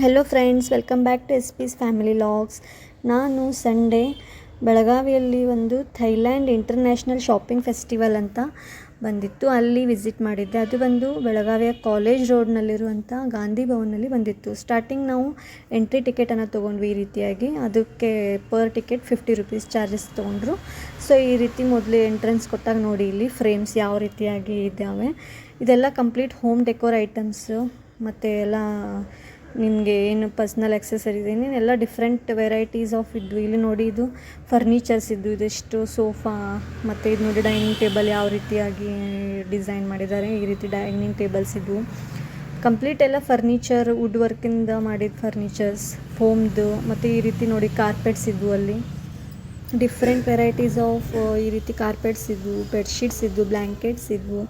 Hello friends welcome back to S P's family logs ನಾನು Sunday ಬೆಳಗಾವಿಯಲ್ಲಿ ಒಂದು Thailand international shopping festival ಅಂತ ಬಂದಿತ್ತು. ಅಲ್ಲಿ ವಿಸಿಟ್ ಮಾಡಿದ್ದೆ. ಅದು ಬಂದು ಬೆಳಗಾವಿಯ ಕಾಲೇಜ್ ರೋಡ್ನಲ್ಲಿರುವಂಥ ಗಾಂಧಿ ಭವನಲ್ಲಿ ಬಂದಿತ್ತು. ಸ್ಟಾರ್ಟಿಂಗ್ ನಾವು ಎಂಟ್ರಿ ಟಿಕೆಟನ್ನು ತೊಗೊಂಡ್ವಿ ಈ ರೀತಿಯಾಗಿ. ಅದಕ್ಕೆ per ticket fifty rupees charges ತೊಗೊಂಡ್ರು. ಸೊ ಈ ರೀತಿ ಮೊದಲು ಎಂಟ್ರೆನ್ಸ್ ಕೊಟ್ಟಾಗ ನೋಡಿ ಇಲ್ಲಿ ಫ್ರೇಮ್ಸ್ ಯಾವ ರೀತಿಯಾಗಿ ಇದ್ದಾವೆ. ಇದೆಲ್ಲ ಕಂಪ್ಲೀಟ್ ಹೋಮ್ ಡೆಕೋರ್ ಐಟಮ್ಸು ಮತ್ತು ಎಲ್ಲ ನಿಮಗೆ ಏನು ಪರ್ಸ್ನಲ್ ಎಕ್ಸಸರೀಸ್ ಏನೇನೆಲ್ಲ ಡಿಫ್ರೆಂಟ್ ವೆರೈಟೀಸ್ ಆಫ್ ಇದ್ವು. ಇಲ್ಲಿ ನೋಡಿ ಇದು ಫರ್ನಿಚರ್ಸ್ ಇದ್ವು ಇದೆಷ್ಟು ಸೋಫಾ ಮತ್ತು ಇದು ನೋಡಿ ಡೈನಿಂಗ್ ಟೇಬಲ್ ಯಾವ ರೀತಿಯಾಗಿ ಡಿಸೈನ್ ಮಾಡಿದ್ದಾರೆ. ಈ ರೀತಿ ಡೈನಿಂಗ್ ಟೇಬಲ್ಸ್ ಇದ್ವು. ಕಂಪ್ಲೀಟ್ ಎಲ್ಲ ಫರ್ನಿಚರ್ ವುಡ್ ವರ್ಕಿಂದ ಮಾಡಿದ ಫರ್ನಿಚರ್ಸ್ ಫೋಮ್ದು ಮತ್ತು ಈ ರೀತಿ ನೋಡಿ ಕಾರ್ಪೆಟ್ಸ್ ಇದ್ವು ಅಲ್ಲಿ. ಡಿಫ್ರೆಂಟ್ ವೆರೈಟೀಸ್ ಆಫ್ ಈ ರೀತಿ ಕಾರ್ಪೆಟ್ಸ್ ಇದ್ವು ಬೆಡ್ಶೀಟ್ಸ್ ಇದ್ವು ಬ್ಲ್ಯಾಂಕೆಟ್ಸ್ ಇದ್ವು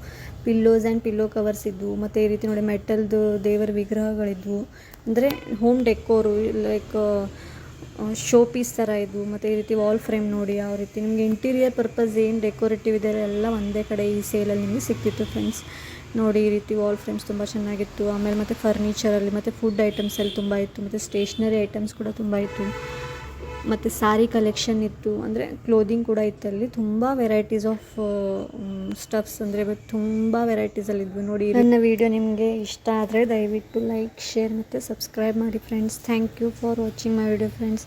ಪಿಲ್ಲೋಸ್ ಆ್ಯಂಡ್ ಪಿಲ್ಲೋ ಕವರ್ಸ್ ಇದ್ವು, ಮತ್ತು ಈ ರೀತಿ ನೋಡಿ ಮೆಟಲ್ದು ದೇವರ ವಿಗ್ರಹಗಳಿದ್ವು. ಅಂದರೆ home decor like show piece ಥರ ಇದ್ವು, ಮತ್ತು ಈ ರೀತಿ ವಾಲ್ ಫ್ರೇಮ್ ನೋಡಿ ಯಾವ ರೀತಿ. ನಿಮಗೆ ಇಂಟೀರಿಯರ್ ಪರ್ಪಸ್ ಏನು ಡೆಕೋರೇಟಿವ್ ಇದೆ ಎಲ್ಲ ಒಂದೇ ಕಡೆ ಈ ಸೇಲಲ್ಲಿ ನಿಮಗೆ ಸಿಕ್ತಿತ್ತು ಫ್ರೆಂಡ್ಸ್ ನೋಡಿ, ಈ ರೀತಿ ವಾಲ್ ಫ್ರೇಮ್ಸ್ ತುಂಬ ಚೆನ್ನಾಗಿತ್ತು, ಆಮೇಲೆ ಮತ್ತು ಫರ್ನಿಚರಲ್ಲಿ ಮತ್ತು ಫುಡ್ ಐಟಮ್ಸಲ್ಲಿ ತುಂಬ ಇತ್ತು, ಮತ್ತು ಸ್ಟೇಷ್ನರಿ ಐಟಮ್ಸ್ ಕೂಡ ತುಂಬ ಇತ್ತು. ಮತ್ತು ಸಾರಿ ಕಲೆಕ್ಷನ್ ಇತ್ತು. ಅಂದರೆ ಕ್ಲೋದಿಂಗ್ ಕೂಡ ಇತ್ತು ಅಲ್ಲಿ. ತುಂಬ ವೆರೈಟೀಸ್ ಆಫ್ ಸ್ಟಫ್ಸ್ ಅಂದರೆ ತುಂಬ ವೆರೈಟೀಸಲ್ಲಿದ್ವು ನೋಡಿ. ನನ್ನ ವಿಡಿಯೋ ನಿಮಗೆ ಇಷ್ಟ ಆದರೆ ದಯವಿಟ್ಟು ಲೈಕ್ ಶೇರ್ ಮತ್ತು ಸಬ್ಸ್ಕ್ರೈಬ್ ಮಾಡಿ friends thank you for watching my video friends